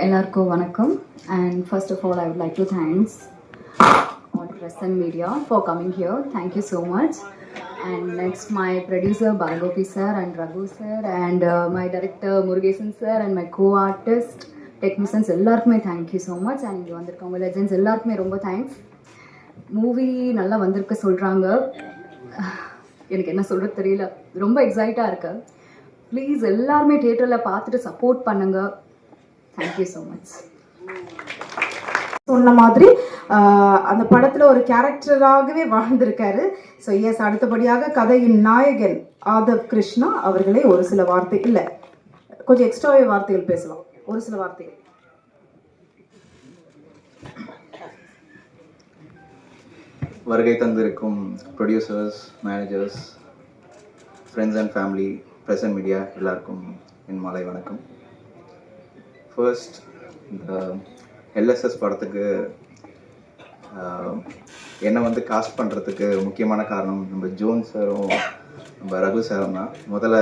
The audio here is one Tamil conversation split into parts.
எல்லாருக்கும் வணக்கம் and first of all I would like to thanks all press and media for coming here thank you so much and next my producer Balagopi sir and Raghu sir and my director Murugesan sir and my co artist technicians எல்லாருக்குமே thank you so much and இங்கே வந்திருக்கவங்க லெஜெண்ட்ஸ் எல்லாருக்குமே ரொம்ப தேங்க்ஸ் மூவி நல்லா வந்திருக்க சொல்கிறாங்க எனக்கு என்ன சொல்கிறது தெரியல ரொம்ப எக்ஸைட்டாக இருக்குது ப்ளீஸ் எல்லாருமே தேட்டரில் பார்த்துட்டு சப்போர்ட் பண்ணுங்கள் தேங்க்யூ ஸோ மச் சொன்ன மாதிரி அந்த படத்துல ஒரு கேரக்டராகவே வாழ்ந்திருக்காரு. ஸோ எஸ் அடுத்தபடியாக கதையின் நாயகன் ஆதவ் கிருஷ்ணா அவர்களே ஒரு சில வார்த்தை இல்லை கொஞ்சம் எக்ஸ்ட்ராவே வார்த்தைகள் பேசலாம். ஒரு சில வார்த்தைகள். வருகை தந்திருக்கும் producers managers friends and family present media எல்லாருக்கும் என் மாலை வணக்கம். ஃபர்ஸ்ட் இந்த எல்எஸ்எஸ் படத்துக்கு என்னை வந்து காஸ்ட் பண்ணுறதுக்கு முக்கியமான காரணம் நம்ம ஜோன் சாரும் நம்ம ரகு சாரும் தான். முதல்ல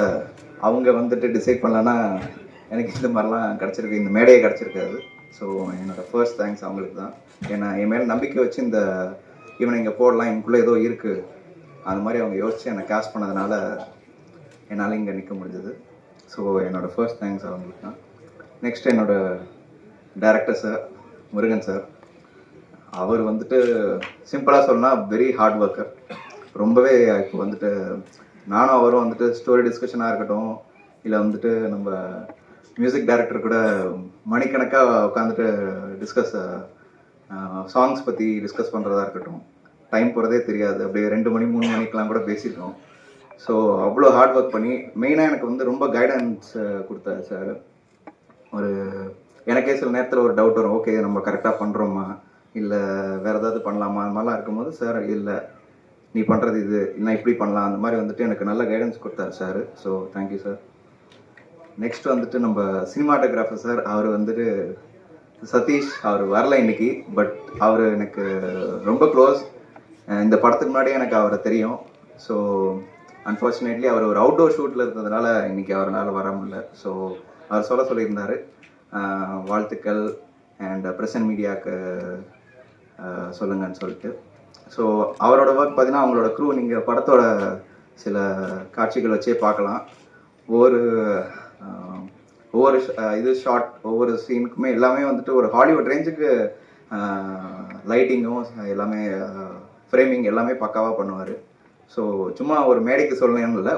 அவங்க வந்துட்டு டிசைட் பண்ணலன்னா எனக்கு இந்த மாதிரிலாம் கிடச்சிருக்கு இந்த மேடையே கிடச்சிருக்காது. ஸோ என்னோட ஃபர்ஸ்ட் தேங்க்ஸ் அவங்களுக்கு தான். ஏன்னா என் மேலே நம்பிக்கை வச்சு இந்த இவனை இங்கே போடலாம் எனக்குள்ளே ஏதோ இருக்குது அது மாதிரி அவங்க யோசித்து என்னை காஸ்ட் பண்ணதுனால என்னால் இங்கே நிற்க முடிஞ்சது. ஸோ என்னோட ஃபர்ஸ்ட் தேங்க்ஸ் அவங்களுக்கு தான். நெக்ஸ்ட் என்னோட டேரக்டர் சார் முருகன் சார் அவர் வந்துட்டு சிம்பிளாக சொன்னால் வெரி ஹார்ட் ஒர்க்கர் ரொம்பவே இப்போ வந்துட்டு நானும் அவரும் வந்துட்டு ஸ்டோரி டிஸ்கஷனாக இருக்கட்டும் இல்லை வந்துட்டு நம்ம மியூசிக் டைரக்டர் கூட மணிக்கணக்காக உட்காந்துட்டு டிஸ்கஸ் சாங்ஸ் பற்றி டிஸ்கஸ் பண்ணுறதா இருக்கட்டும். டைம் போகிறதே தெரியாது. அப்படியே ரெண்டு மணி மூணு மணிக்கெலாம் கூட பேசியிருக்கோம். ஸோ அவ்வளோ ஹார்ட் ஒர்க் பண்ணி மெயினாக எனக்கு வந்து ரொம்ப கைடன்ஸ் கொடுத்தாரு சார் எனக்கே சில நேரத்தில் ஒரு டவுட் வரும். ஓகே நம்ம கரெக்டாக பண்ணுறோமா இல்லை வேறு ஏதாவது பண்ணலாமா? அந்த மாதிரிலாம் இருக்கும்போது சார் இல்லை. நீ பண்ணுறது இது. இல்லை இப்படி பண்ணலாம். அந்த மாதிரி வந்துட்டு எனக்கு நல்ல கைடன்ஸ் கொடுத்தாரு sir so thank you sir next வந்துட்டு நம்ம சினிமாட்டோகிராஃபர் சார் அவர் வந்துட்டு சதீஷ். அவர் வரல இன்னைக்கு பட் அவர் எனக்கு ரொம்ப க்ளோஸ் இந்த படத்துக்கு முன்னாடியே எனக்கு அவரை தெரியும். ஸோ அன்ஃபார்ச்சுனேட்லி அவர் ஒரு அவுட்டோர் ஷூட்டில் இருந்ததுனால இன்னைக்கு அவரால் வர முடியல. ஸோ அவர் சொல்ல சொல்லியிருந்தார். வாழ்த்துக்கள் அண்ட் ப்ரெசன்ட் மீடியாவுக்கு சொல்லுங்கன்னு சொல்லிட்டு. ஸோ அவரோட ஒர்க் பார்த்தீங்கன்னா அவங்களோட க்ரூ நீங்கள் படத்தோட சில காட்சிகள் வச்சே பார்க்கலாம். ஒவ்வொரு ஒவ்வொரு இது ஷார்ட் ஒவ்வொரு சீனுக்குமே எல்லாமே வந்துட்டு ஒரு ஹாலிவுட் ரேஞ்சுக்கு லைட்டிங்கும் எல்லாமே ஃப்ரேமிங் எல்லாமே பக்காவாக பண்ணுவார். ஸோ சும்மா ஒரு மேடைக்கு சொல்லணும்னு இல்லை.